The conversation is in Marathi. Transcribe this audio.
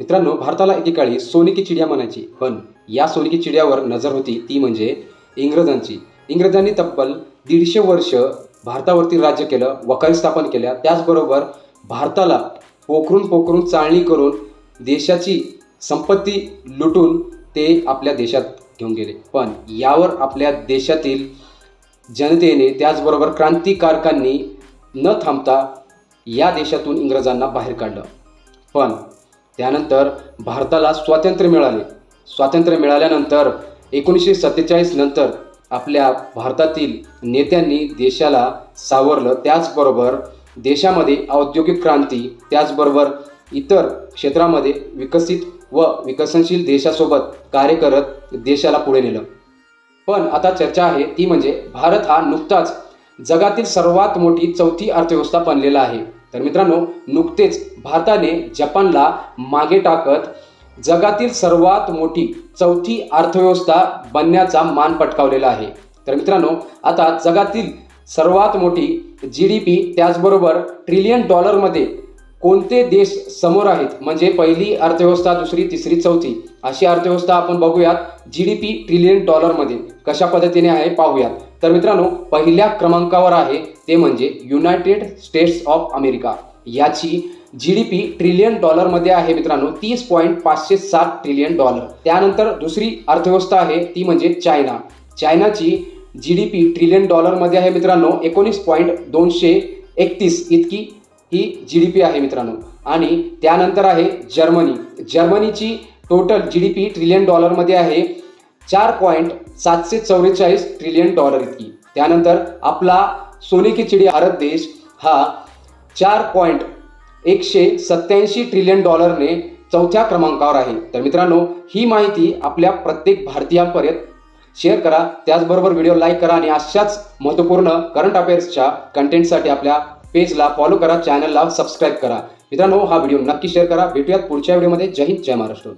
मित्रांनो भारताला एकेकाळी सोने की चिडिया म्हणायची पण या सोने की नजर होती ती म्हणजे इंग्रजांची. इंग्रजांनी तब्बल दीडशे वर्ष भारतावरती राज्य केलं वकारी स्थापन केल्या. त्याचबरोबर भारताला पोखरून पोखरून चाळणी करून देशाची संपत्ती लुटून ते आपल्या देशात घेऊन गेले. पण यावर आपल्या देशातील जनतेने त्याचबरोबर क्रांतिकारकांनी न थांबता या देशातून इंग्रजांना बाहेर काढलं. पण त्यानंतर भारताला स्वातंत्र्य मिळाले. स्वातंत्र्य मिळाल्यानंतर एकोणीसशे सत्तेचाळीस नंतर आपल्या भारतातील नेत्यांनी देशाला सावरलं. त्याचबरोबर देशामध्ये औद्योगिक क्रांती त्याचबरोबर इतर क्षेत्रामध्ये विकसित व विकसनशील देशासोबत कार्य करत देशाला पुढे नेलं. पण आता चर्चा आहे ती म्हणजे भारत हा नुकताच जगातील सर्वात मोठी चौथी अर्थव्यवस्था बनलेला आहे. तर मित्रांनो नुकतेच भारताने जपानला मागे टाकत जगातील सर्वात मोठी चौथी अर्थव्यवस्था बनण्याचा मान पटकावलेला आहे. तर मित्रांनो आता जगातील सर्वात मोठी जी डी पी त्याचबरोबर ट्रिलियन डॉलरमध्ये कोणते देश समोर आहेत? म्हणजे पहिली अर्थव्यवस्था दुसरी तिसरी चौथी. अशी अर्थव्यवस्था आपण बघूयात जी डी पी ट्रिलियन डॉलरमध्ये कशा पद्धतीने आहे? पाहूयात. तर मित्रांनो पहिल्या क्रमांकावर आहे ते म्हणजे युनायटेड स्टेट्स ऑफ अमेरिका याची जी डी पी ट्रिलियन डॉलरमध्ये आहे मित्रांनो तीस पॉईंट पाचशे सात ट्रिलियन डॉलर त्यानंतर दुसरी अर्थव्यवस्था आहे ती म्हणजे चायना चायनाची जी डी पी ट्रिलियन डॉलरमध्ये आहे मित्रांनो एकोणीस पॉईंट दोनशे एकतीस इतकी ही जी डी पी आहे मित्रांनो. आणि त्यानंतर आहे Germany. जर्मनीची total G D P trillion डॉलरमध्ये आहे चार पॉईंट सातशे चौवेचाळीस ट्रिलियन डॉलर इतकी. त्यानंतर आपला सोने की चिडी भारत देश हा चार पॉईंट एकशे सत्याऐंशी ट्रिलियन डॉलरने चौथ्या क्रमांकावर आहे. तर मित्रांनो ही माहिती आपल्या प्रत्येक भारतीयांपर्यंत शेअर करा. त्याचबरोबर व्हिडिओ लाईक करा आणि अशाच महत्त्वपूर्ण करंट अफेअर्सच्या कंटेंटसाठी आपल्या पेजला फॉलो करा चॅनलला सबस्क्राईब करा. मित्रांनो हा व्हिडिओ नक्की शेअर करा. भेटूयात पुढच्या व्हिडिओमध्ये. जय हिंद जय महाराष्ट्र.